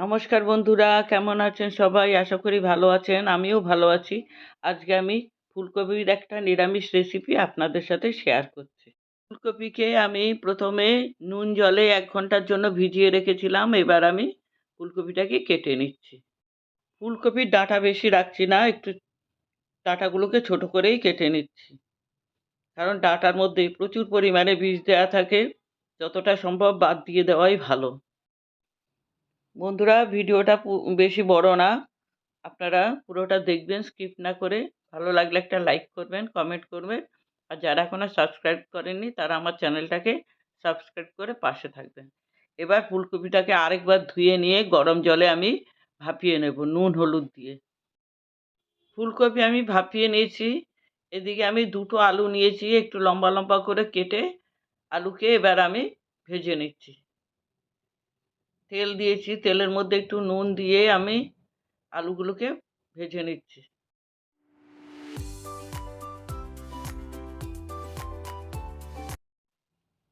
নমস্কার বন্ধুরা, কেমন আছেন সবাই? আশা করি ভালো আছেন, আমিও ভালো আছি। আজকে আমি ফুলকপির একটা নিরামিষ রেসিপি আপনাদের সাথে শেয়ার করছি। ফুলকপিকে আমি প্রথমে নুন, জলে এক ঘণ্টার জন্য ভিজিয়ে রেখেছিলাম, এবার আমি ফুলকপিটাকে কেটে নিচ্ছি। ফুলকপির ডাঁটা বেশি রাখছি না, একটু ডাঁটাগুলোকে ছোট করেই কেটে নিচ্ছি। কারণ ডাঁটার মধ্যে প্রচুর পরিমাণে বীজ দেওয়া থাকে, যতটা সম্ভব বাদ দিয়ে দেওয়াই ভালো। বন্ধুরা, ভিডিওটা বেশি বড় না। আপনারা পুরোটা দেখবেন স্কিপ না করে ভালো লাগলে একটা লাইক করবেন কমেন্ট করবেন। আর যারা এখনও সাবস্ক্রাইব করেননি, তারা আমার চ্যানেলটাকে সাবস্ক্রাইব করে পাশে থাকবেন। এবার ফুলকপিটাকে আরেকবার ধুয়ে নিয়ে গরম জলে আমি ভাপিয়ে নেব, নুন, হলুদ দিয়ে। ফুলকপি আমি ভাপিয়ে নিয়েছি। এদিকে আমি দুটো আলু নিয়েছি, একটু লম্বা লম্বা করে কেটে আলুকে এবার আমি ভেজে নিচ্ছি। তেল দিয়েছি, তেলের মধ্যে একটু নুন দিয়ে আমি আলুগুলোকে ভেজে নিচ্ছি।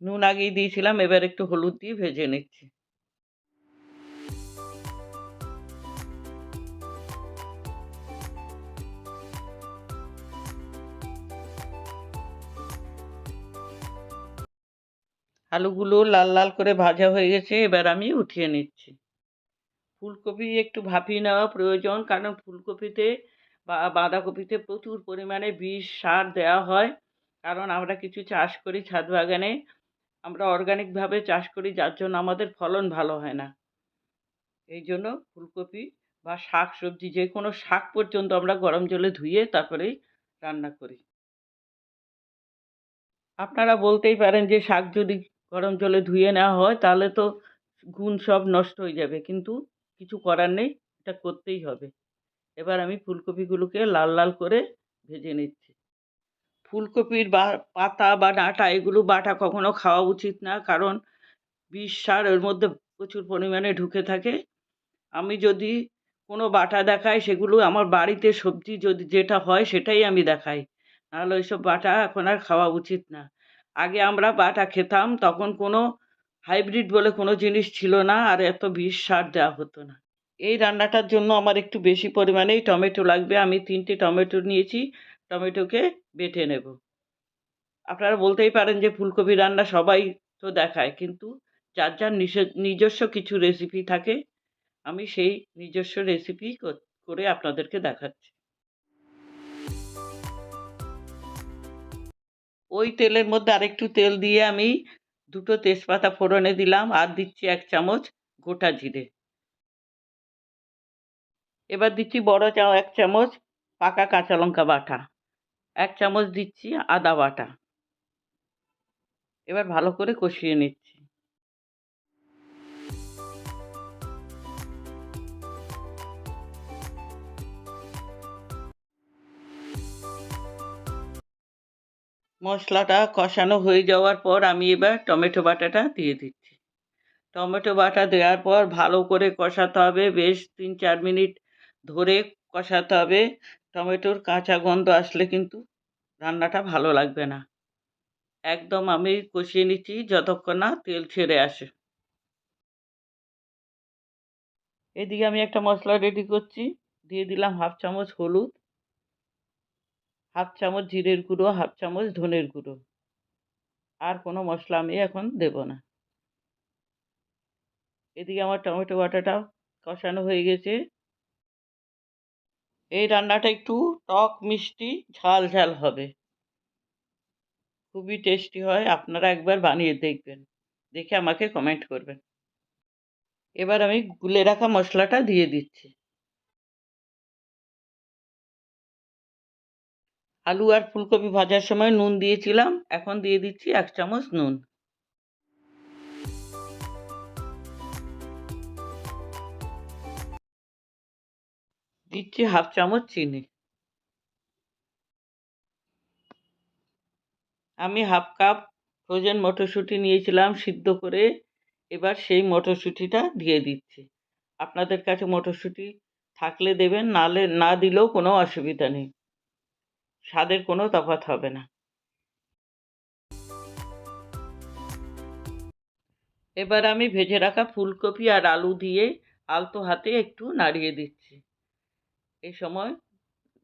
নুন আগেই দিয়েছিলাম, এবার একটু হলুদ দিয়ে ভেজে নিচ্ছি। আলুগুলো লাল লাল করে ভাজা হয়ে গেছে, এবার আমি উঠিয়ে নিচ্ছি। ফুলকপি একটু ভাপিয়ে নেওয়া প্রয়োজন, কারণ ফুলকপিতে বা বাঁধাকপিতে প্রচুর পরিমাণে বিষ সার দেওয়া হয়। কারণ আমরা কিছু চাষ করি ছাদ বাগানে, আমরা অর্গানিকভাবে চাষ করি, যার জন্য আমাদের ফলন ভালো হয় না। এই জন্য ফুলকপি বা শাক সবজি, যে কোনো শাক পর্যন্ত আমরা গরম জলে ধুয়ে তারপরেই রান্না করি। আপনারা বলতেই পারেন যে শাক যদি গরম জলে ধুয়ে নেওয়া হয়, তাহলে তো গুণ সব নষ্ট হয়ে যাবে। কিন্তু কিছু করার নেই, এটা করতেই হবে। এবার আমি ফুলকপিগুলোকে লাল লাল করে ভেজে নিচ্ছি। ফুলকপির বা, পাতা বা ডাঁটা, এগুলো বাটা কখনো খাওয়া উচিত না, কারণ বিষ সার ওর মধ্যে প্রচুর পরিমাণে ঢুকে থাকে। আমি যদি কোনো বাটা দেখাই, সেগুলো আমার বাড়িতে সবজি যদি যেটা হয়, সেটাই আমি দেখাই। নাহলে ওইসব বাটা এখন আর খাওয়া উচিত না। আগে আমরা বাটা খেতাম, তখন কোনো হাইব্রিড বলে কোনো জিনিস ছিল না, আর এত বিষ সার দেওয়া হতো না। এই রান্নাটার জন্য আমার একটু বেশি পরিমাণেই টমেটো লাগবে। আমি তিনটে টমেটো নিয়েছি, টমেটোকে বেটে নেব। আপনারা বলতেই পারেন যে ফুলকপি রান্না সবাই তো দেখায়, কিন্তু যার যার নিজস্ব কিছু রেসিপি থাকে, আমি সেই নিজস্ব রেসিপি করে আপনাদেরকে দেখাচ্ছি। ওই তেলের মধ্যে আরেকটু তেল দিয়ে আমি দুটো তেজপাতা ফোড়নে দিলাম আর দিচ্ছি এক চামচ গোটা জিরে। এবার দিচ্ছি বড় চা এক চামচ পাকা কাঁচা লঙ্কা বাটা, এক চামচ দিচ্ছি আদা বাটা। এবার ভালো করে কষিয়ে নিচ্ছি। মশলাটা কষানো হয়ে যাওয়ার পর আমি এবার টমেটো বাটাটা দিয়ে দিচ্ছি। টমেটো বাটা দেওয়ার পর ভালো করে কষাতে হবে, বেশ তিন চার মিনিট ধরে কষাতে হবে। টমেটোর কাঁচা গন্ধ আসলে কিন্তু রান্নাটা ভালো লাগবে না। একদম আমি কষিয়ে নিচ্ছি যতক্ষণ না তেল ছেড়ে আসে। এদিকে আমি একটা মশলা রেডি করছি। দিয়ে দিলাম হাফ চামচ হলুদ। হাফ চামচ জিরের গুঁড়ো, হাফ চামচ ধনের গুঁড়ো। আর কোনো মশলা আমি এখন দেব না। এদিকে আমার টমেটো বাটাটা কষানো হয়ে গেছে। এই রান্নাটা একটু টক, মিষ্টি, ঝাল ঝাল হবে। খুবই টেস্টি হয়। আপনারা একবার বানিয়ে দেখবেন। দেখে আমাকে কমেন্ট করবেন। এবার আমি গুলে রাখা মশলাটা দিয়ে দিচ্ছি। আলু আর ফুলকপি ভাজার সময় নুন দিয়েছিলাম, এখন দিয়ে দিচ্ছি এক চামচ নুন। দিচ্ছি হাফ চামচ চিনি। আমি হাফ কাপ ফ্রোজেন মটরশুঁটি নিয়েছিলাম সিদ্ধ করে, এবার সেই মটরশুঁটিটা দিয়ে দিচ্ছি। আপনাদের কাছে মটরশুঁটি থাকলে দেবেন, নালে না দিলেও কোনো অসুবিধা নেই। স্বাদের কোনো তফাৎ হবে না। এবার আমি ভেজে রাখা ফুলকপি আর আলু দিয়ে আলতো হাতে একটু নাড়িয়ে দিচ্ছি। এই সময়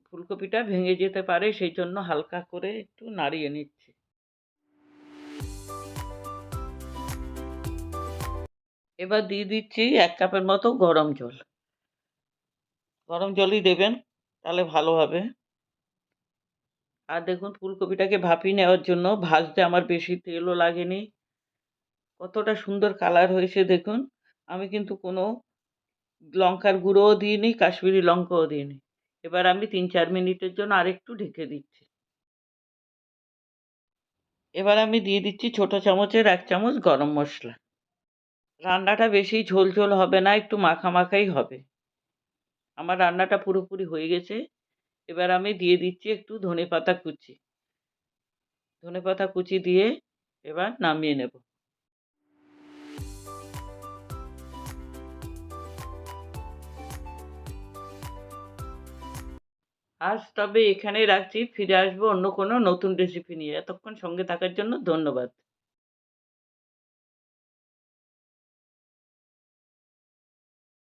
ফুলকপিটা ভেঙে যেতে পারে, সেই জন্য হালকা করে একটু নাড়িয়ে নিচ্ছি। এবার দিয়ে দিচ্ছি এক কাপের মতো গরম জল। গরম জলই দেবেন, তাহলে ভালো হবে। আর দেখুন, ফুলকপিটাকে ভাপিয়ে নেওয়ার জন্য ভাজতে আমার বেশি তেলও লাগেনি। কতটা সুন্দর কালার হয়েছে দেখুন। আমি কিন্তু কোনো লঙ্কার গুঁড়োও দিইনি, কাশ্মীরি লঙ্কাও দিইনি। এবার আমি তিন চার মিনিটের জন্য আরেকটু ঢেকে দিচ্ছি। এবার আমি দিয়ে দিচ্ছি ছোট চামচের এক চামচ গরম মশলা। রান্নাটা বেশি ঝোল ঝোল হবে না, একটু মাখা মাখাই হবে। আমার রান্নাটা পুরোপুরি হয়ে গেছে। এবার আমি দিয়ে দিচ্ছি একটু ধনে পাতা কুচি। ধনে পাতা কুচি দিয়ে এবার নামিয়ে নেব। আজ তবে এখানেই রাখছি, ফিরে আসব অন্য কোনো নতুন রেসিপি নিয়ে। এতক্ষণ সঙ্গে থাকার জন্য ধন্যবাদ।